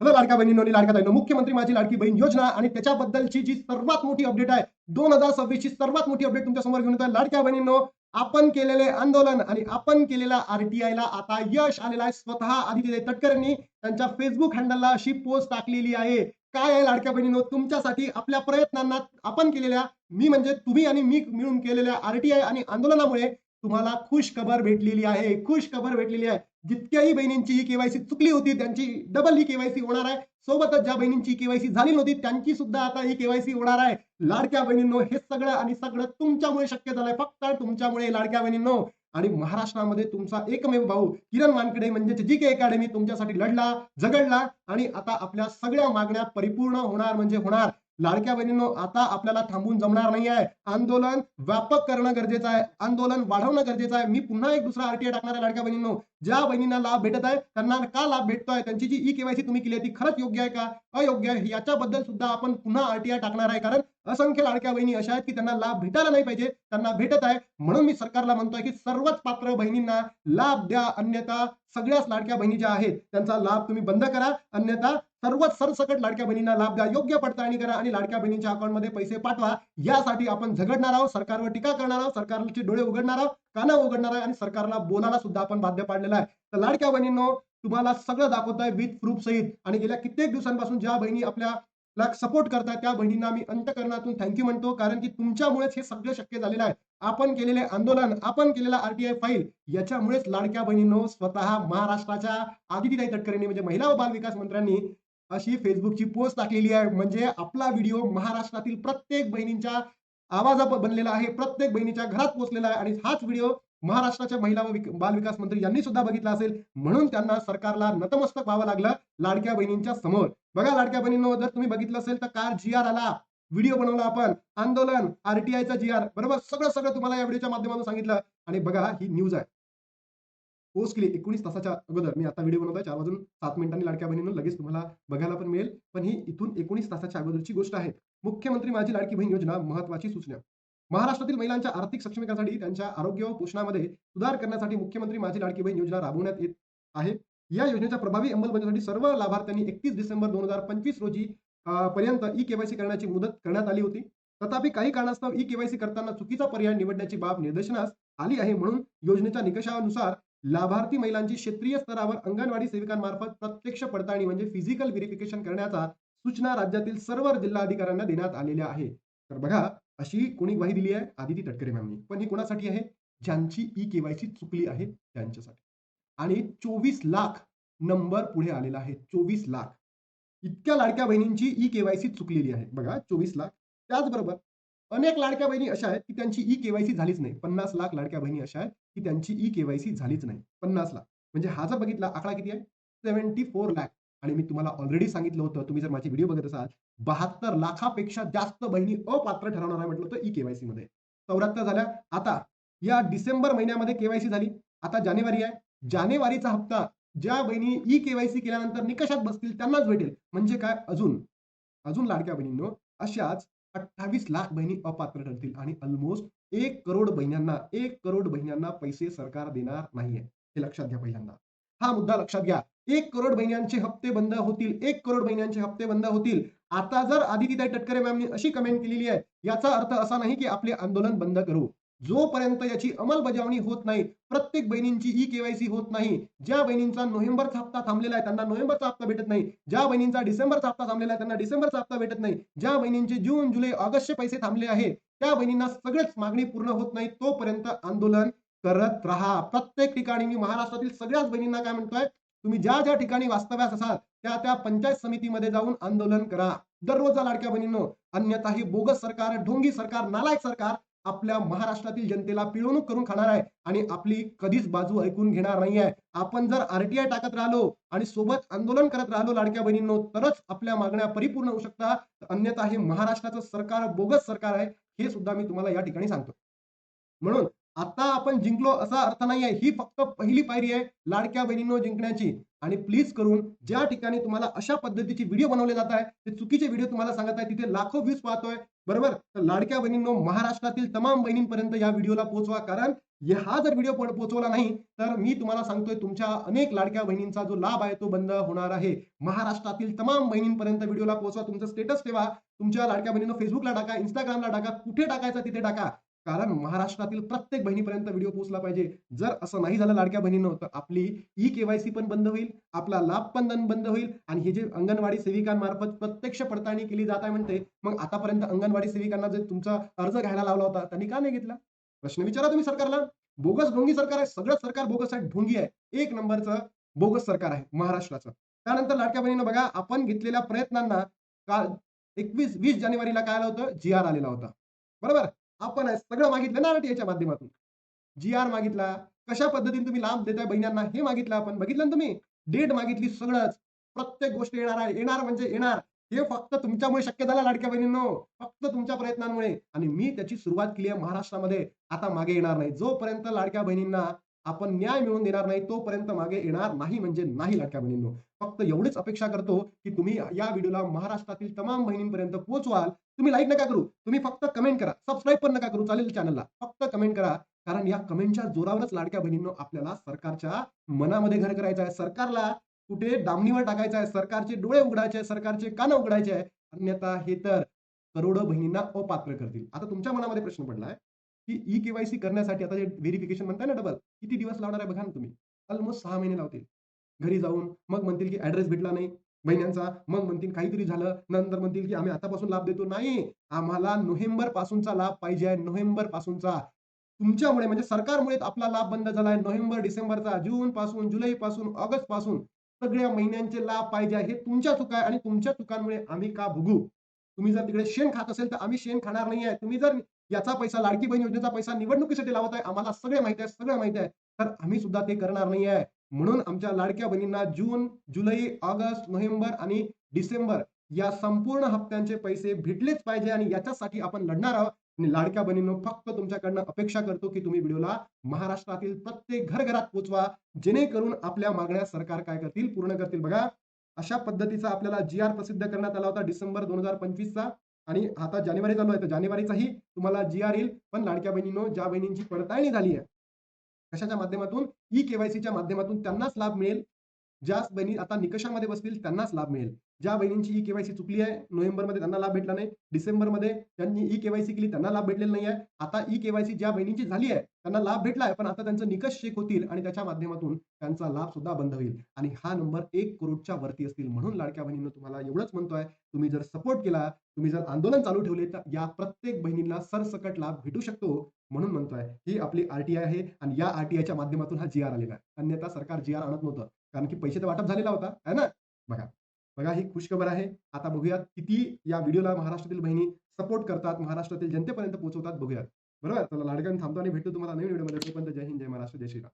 Hello लाडका बहिणींनो आणि लाडका बहिणी मुख्यमंत्री माझी लाडकी बहीण योजना आणि त्याच्याबद्दलची जी सर्वात मोठी अपडेट आहे दोन हजार सव्वीस ची सर्वात मोठी अपडेट तुमच्यासमोर घेऊन येतोय लाडक्या बहिणींनो आपण केलेले आंदोलन आणि आपण केलेल्या आरटीआयला आता यश आलेलं आहे. स्वतः आदित्य तटकरेंनी त्यांच्या फेसबुक हँडलला अशी पोस्ट टाकलेली आहे. काय आहे लाडक्या बहिणींनो तुमच्यासाठी आपल्या प्रयत्नांना आपण केलेल्या मी म्हणजे तुम्ही आणि मी मिळून केलेल्या आरटीआय आणि आंदोलनामुळे तुम्हाला खुश खबर भेटलेली आहे खुश खबर भेटलेली आहे. जितक्याही बहिणींची ही केवायसी चुकली होती त्यांची डबल ही केवायसी होणार आहे. सोबतच ज्या बहिणींची केवायसी झाली नव्हती त्यांची सुद्धा आता ही केवायसी होणार आहे. लाडक्या बहिणींनो हे सगळं आणि सगळं तुमच्यामुळे शक्य झालंय. फक्त तुमच्यामुळे लाडक्या बहिणींनो. आणि महाराष्ट्रामध्ये तुमचा एकमेव भाऊ किरण वानकडे म्हणजेच जी के अकॅडमी तुमच्यासाठी लढला झगडला आणि आता आपल्या सगळ्या मागण्या परिपूर्ण होणार म्हणजे होणार. लाडक्या बहिणींनो आता आपल्याला थांबून जमणार नाही आहे आंदोलन व्यापक करणं गरजेचं आहे. आंदोलन वाढवणं गरजेचं आहे. मी पुन्हा एक दुसरा आरटीआय टाकणार आहे लाडक्या बहिणींनो. ज्या बहिणींना लाभ भेटत आहे त्यांना का लाभ भेटतोय? त्यांची जी ई केवायसी तुम्ही केली आहे ती खरंच योग्य आहे का? अयोग्य आहे. याच्याबद्दल सुद्धा आपण पुन्हा आरटीआय टाकणार आहे. कारण असंख्य लाडक्या बहिणी अशा आहेत की त्यांना लाभ भेटायला नाही पाहिजे. त्यांना भेटत आहे. म्हणून मी सरकारला म्हणतोय की सर्वच पात्र बहिणींना लाभ द्या. अन्यथा सगळ्याच लाडक्या बहिणी ज्या आहेत त्यांचा लाभ तुम्ही बंद करा. अन्यथा सर्वच सरसकट लाडक्या बहिणींना लाभ द्या योग्य पडताळणी करा आणि लाडक्या बहिणींच्या अकाउंटमध्ये पैसे पाठवा. यासाठी आपण झगडणार आहोत सरकारवर टीका करणार आहोत सरकारचे डोळे उघडणार आहोत काना उघडणार आहे आणि सरकारला बोलायला सुद्धा आपण बाध्य पाडलेला आहे. तर लाडक्या बहिणींनो तुम्हाला सगळं दाखवत आहे विथ प्रूफ सहित आणि गेल्या कित्येक दिवसांपासून ज्या बहिणी आपल्या सपोर्ट करतात त्या बहिणींना मी अंतकरणातून थँक्यू म्हणतो. कारण की तुमच्यामुळेच हे सगळं शक्य झालेलं आहे. आपण केलेले आंदोलन आपण केलेला आरटीआय फाईल याच्यामुळेच लाडक्या बहिणींनो स्वतः महाराष्ट्राच्या आदितीताई तटकरेंनी म्हणजे महिला व बाल विकास मंत्र्यांनी अशी फेसबुकची पोस्ट टाकलेली आहे. म्हणजे आपला व्हिडिओ महाराष्ट्रातील प्रत्येक बहिणींच्या आवाजा बनलेला आहे. प्रत्येक बहिणीच्या घरात पोहोचलेला आहे. आणि हाच व्हिडिओ महाराष्ट्राच्या महिला व बालविकास बाल विकास मंत्री यांनी सुद्धा बघितला असेल. म्हणून त्यांना सरकारला नतमस्तक व्हावं लागलं लाडक्या बहिणींच्या समोर. बघा लाडक्या बहिणींनो जर तुम्ही बघितलं असेल तर कार जी आर आला. व्हिडिओ बनवला आपण. आंदोलन आरटीआयचा जी आर बरोबर? सगळं सगळं तुम्हाला या व्हिडिओच्या माध्यमातून सांगितलं. आणि बघा ही न्यूज आहे. पोस्ट केली एकोणीस तासाच्या अगोदर. मी आता व्हिडिओ बनवतोय चार वाजून सात मिनिटांनी लाडक्या बहिणीनं लगेच तुम्हाला बघायला पण मिळेल. पण ही इथून एकोणीस तासाच्या अगोदरची गोष्ट आहे. मुख्यमंत्री माझी लाडकी बहीण योजना महत्वाची सूचना. महाराष्ट्रातील महिलांच्या आर्थिक सक्षमीकरणासाठी त्यांच्या आरोग्य व पोषणामध्ये सुधार करण्यासाठी मुख्यमंत्री माझी लाडकी बहीण योजना राबवण्यात येत आहे. या योजनेच्या प्रभावी अंमलबजावणीसाठी सर्व लाभार्थ्यांनी एकतीस डिसेंबर दोन हजार पंचवीस रोजी पर्यंत ई केवायसी करण्याची मुदत करण्यात आली होती. तथापि काही कारणास्तव ई केवायसी करताना चुकीचा पर्याय निवडण्याची बाब निदर्शनास आली आहे म्हणून योजनेच्या निकषानुसार लाभार्थी महिलांची क्षेत्रीय स्तरावर अंगणवाडी सेविकांमार्फत प्रत्यक्ष पडताळणी म्हणजे फिजिकल व्हेरिफिकेशन करण्याचा सूचना राज्यातील सर्व जिल्हाधिकाऱ्यांना देण्यात आलेल्या आहे तर बघा अशी कोणी ग्वाही दिली आहे? आदिती तटकरे मॅमनी. पण ही कोणासाठी आहे? ज्यांची ई केवायसी चुकली आहे त्यांच्यासाठी. आणि चोवीस लाख नंबर पुढे आलेला आहे. चोवीस लाख. इतक्या लाडक्या बहिणींची ई केवायसी चुकलेली आहे. बघा चोवीस लाख. त्याचबरोबर अनेक लाडक्या बहिणी अशा आहेत की त्यांची ई केवायसी झालीच नाही. पन्नास लाख लाडक्या बहिणी अशा आहेत की त्यांची ई केवायसी झालीच नाही. पन्नास लाख. म्हणजे हा जर बघितला आकडा किती आहे? Seventy four lakh. आणि मी तुम्हाला ऑलरेडी सांगितलं होतं तुम्ही जर माझी व्हिडिओ बघत असाल बहात्तर लाखापेक्षा जास्त बहिणी अपात्र ठरवणार आहे म्हटलं होतं ई केवायसी मध्ये. चौऱ्याहत्तर झाल्या. आता या डिसेंबर महिन्यामध्ये केवायसी झाली. आता जानेवारी आहे. जानेवारीचा हप्ता ज्या बहिणी ई केवायसी केल्यानंतर निकषात बसतील त्यांनाच भेटेल. म्हणजे काय? अजून अजून लाडक्या बहिणींनो अशाच अठ्ठावीस लाख बहिणी अपात्र ठरतील आणि ऑलमोस्ट एक करोड बहिण्यांना एक करोड बहिण्यांना पैसे सरकार देणार नाहीये. हे लक्षात घ्या पहिल्यांदा. हा मुद्दा लक्षात घ्या. एक करोड बहिण्यांचे हप्ते बंद होतील. एक करोड बहिण्यांचे हप्ते बंद होतील. आता जर आदितीताई तटकरे मॅमनी अशी कमेंट केलेली आहे याचा अर्थ असा नाही की आपले आंदोलन बंद करू. जोपर्यंत याची अंमलबजावणी होत नाही प्रत्येक बहिणींची ई केवायसी होत नाही ज्या बहिणींचा नोव्हेंबरचा हप्ता थांबलेला आहे त्यांना नोव्हेंबरचा हप्ता भेटत नाही ज्या बहिणींचा डिसेंबरचा हप्ता थांबलेला आहे त्यांना डिसेंबरचा हप्ता भेटत नाही ज्या बहिणींचे जून जुलै ऑगस्टचे पैसे थांबले आहे त्या बहिणींना सगळेच मागणी पूर्ण होत नाही तोपर्यंत आंदोलन करत राहा. प्रत्येक ठिकाणी मी महाराष्ट्रातील सगळ्याच बहिणींना काय म्हणतोय तुम्ही ज्या ज्या ठिकाणी वास्तव्यास असाल त्या त्या पंचायत समितीमध्ये जाऊन आंदोलन करा. दररोजचा लाडक्या बहिणींनो अन्यथा ही बोगस सरकार ढोंगी सरकार नालायक सरकार आपल्या महाराष्ट्रातील जनतेला पिळवणूक करून खाणार आहे आणि आपली कधीच बाजू ऐकून घेणार नाहीये. आपण जर आरटीआय टाकत राहिलो आणि सोबत आंदोलन करत राहिलो लाडक्या बहिणींनो तरच आपल्या मागण्या परिपूर्ण होऊ शकतात अन्यथा हे महाराष्ट्राचं सरकार बोगस सरकार आहे हे सुद्धा मी तुम्हाला या ठिकाणी सांगतो. म्हणून आता आपण जिंकलो असा अर्थ नाही आहे ही फक्त पहिली पायरी आहे लाडक्या बहिणींनो जिंकण्याची. आणि प्लीज करून ज्या ठिकाणी तुम्हाला अशा पद्धतीचे व्हिडिओ बनवले जात आहे ते चुकीचे व्हिडिओ तुम्हाला सांगत आहे तिथे लाखो व्ह्यूज पाहतोय. बरोबर? तर लाडक्या बहिणींनो महाराष्ट्रातील तमाम बहिणींपर्यंत या व्हिडिओला पोहोचवा. कारण या- हा जर व्हिडिओ पोहोचवला नाही तर मी तुम्हाला सांगतोय तुमच्या अनेक लाडक्या बहिणींचा जो लाभ आहे तो बंद होणार आहे. महाराष्ट्रातील तमाम बहिणींपर्यंत व्हिडिओला पोहोचवा. तुमचं स्टेटस ठेवा. तुमच्या लाडक्या बहिणींना फेसबुकला टाका इंस्टाग्रामला टाका कुठे टाकायचं तिथे टाका. कारण महाराष्ट्रातील प्रत्येक बहिणीपर्यंत व्हिडिओ पोहोचला पाहिजे. जर असं नाही झालं लाडक्या बहिणीनं तर आपली ई केवायसी पण बंद होईल आपला लाभ पण बंद होईल आणि हे जे अंगणवाडी सेविकांमार्फत प्रत्यक्ष पडताळणी केली जात आहे म्हणते मग आतापर्यंत अंगणवाडी सेविकांना जे तुमचा अर्ज घ्यायला लावला होता त्यांनी का नाही घेतला? प्रश्न विचारा तुम्ही सरकारला. बोगस ढोंगी सरकार आहे सगळं सरकार बोगस आहे ढोंगी आहे. एक नंबरचं बोगस सरकार आहे महाराष्ट्राचं. त्यानंतर लाडक्या बहिणीनं बघा आपण घेतलेल्या प्रयत्नांना काल एकवीस वीस जानेवारीला काय आलं होतं? जी आर आलेला होता. बरोबर? आपण सगळं मागितलं ना आरटीआयच्या माध्यमातून. जी आर मागितला कशा पद्धतीने तुम्ही लाभ देताय बहिण्यांना हे मागितलं आपण. बघितलं ना तुम्ही? डेट मागितली सगळंच. प्रत्येक गोष्ट येणार आहे. येणार म्हणजे येणार. हे फक्त तुमच्यामुळे शक्य झालं लाडक्या बहिणींनो. फक्त तुमच्या प्रयत्नांमुळे. आणि मी त्याची सुरुवात केली आहे महाराष्ट्रामध्ये. आता मागे येणार नाही. जोपर्यंत लाडक्या बहिणींना आपण न्याय मिळवून देणार नाही तोपर्यंत मागे येणार नाही म्हणजे नाही लाडक्या बहिणींनो. फक्त एवढीच अपेक्षा करतो की तुम्ही या व्हिडिओला महाराष्ट्रातील तमाम बहिणींपर्यंत पोहोचवाल. तुम्ही लाईक नका करू. तुम्ही फक्त कमेंट करा. सबस्क्राईब पण नका करू चालेल चॅनलला फक्त कमेंट करा. कारण या कमेंटच्या जोरावरच लाडक्या बहिणींनो आपल्याला सरकारच्या मनामध्ये घर करायचं आहे. सरकारला कुठे डामणीवर टाकायचं आहे. सरकारचे डोळे उघडायचे सरकारचे कान उघडायचे आहे. अन्यथा हे तर करोडो बहिणींना अपात्र करतील. आता तुमच्या मनामध्ये प्रश्न पडलाय की ई केवायसी करण्यासाठी आता जे व्हेरिफिकेशन म्हणताय ना डबल किती दिवस लावणार आहे? बघा ना तुम्ही. ऑलमोस्ट सहा महिने लावतील. घरी जाऊन मग म्हणतील की ऍड्रेस भेटला नाही. महिन्यांचा. मग म्हणतील काहीतरी झालं. नंतर म्हणतील की आम्ही आतापासून लाभ देतो. नाही. आम्हाला नोव्हेंबर पासूनचा लाभ पाहिजे नोव्हेंबर पासूनचा. तुमच्यामुळे म्हणजे सरकारमुळे आपला लाभ बंद झाला नोव्हेंबर डिसेंबरचा जून पासून जुलै पासून ऑगस्टपासून सगळ्या महिन्यांचे लाभ पाहिजे हे तुमच्या चुका आहे आणि तुमच्या चुकांमुळे आम्ही का भोगू? तुम्ही जर तिकडे शेण खात असेल तर आम्ही शेण खाणार नाही आहे तुम्ही जर याचा पैसा लाडकी बहीण योजनेचा पैसा निवडणुकीसाठी लावत आहे आम्हाला सगळे माहिती आहे सगळं माहिती आहे. तर आम्ही सुद्धा ते करणार नाही आहे म्हणून आमच्या लाडक्या बहिणींना जून जुलै ऑगस्ट नोव्हेंबर आणि डिसेंबर या संपूर्ण हप्त्यांचे पैसे भेटलेच पाहिजे आणि याच्यासाठी आपण लढणार आहोत. आणि लाडक्या बहिणींनो फक्त तुमच्याकडनं अपेक्षा करतो की तुम्ही व्हिडिओला महाराष्ट्रातील प्रत्येक घरघरात पोचवा. जेणेकरून आपल्या मागण्या सरकार काय करतील? पूर्ण करतील. बघा अशा पद्धतीचा आपल्याला जी आर प्रसिद्ध करण्यात आला होता डिसेंबर दोन हजार पंचवीसचा. आणि आता जानेवारी चालू आहे. तर जानेवारीचाही तुम्हाला जी आर येईल. पण लाडक्या बहिणींनो ज्या बहिणींची पडताळणी झाली आहे कशाच्या माध्यमातून? ई केवायसीच्या माध्यमातून त्यांनाच लाभ मिळेल. ज्या बहिणी आता निकषामध्ये बसतील त्यांनाच लाभ मिळेल. ज्या बहिणींची ई केवायसी चुकली आहे नोव्हेंबरमध्ये त्यांना लाभ भेटला नाही. डिसेंबरमध्ये त्यांनी ई केवायसी केली त्यांना लाभ भेटलेला नाही आहे आता ई केवायसी ज्या बहिणींची झाली आहे त्यांना लाभ भेटला आहे पण आता त्यांचं निकष चेक होतील आणि त्याच्या माध्यमातून त्यांचा लाभ सुद्धा बंद होईल. आणि हा नंबर एक करोडच्या वरती असतील म्हणून लाडक्या बहिणींना तुम्हाला एवढंच म्हणतोय. तुम्ही जर सपोर्ट केला तुम्ही जर आंदोलन चालू ठेवले तर या प्रत्येक बहिणींना सरसकट लाभ भेटू शकतो म्हणून म्हणतोय. ही आपली आरटीआय आहे आणि या आरटीआयच्या माध्यमातून हा जी आर आलेला आहे. अन्यथा सरकार जी आर आणत नव्हतं. कारण की पैसे तर वाटप झालेला होता है ना? बघा बघा ही खुशखबर आहे. आता बघूयात किती या व्हिडिओला महाराष्ट्रातील बहिणी सपोर्ट करतात महाराष्ट्रातील जनतेपर्यंत पोहोचवतात बघूयात. बरोबर? चला लाडक्यान थांबतो आणि भेटतो तुम्हाला नवीन व्हिडिओमध्ये. तोपर्यंत जय हिंद जय महाराष्ट्र जय श्रीराम.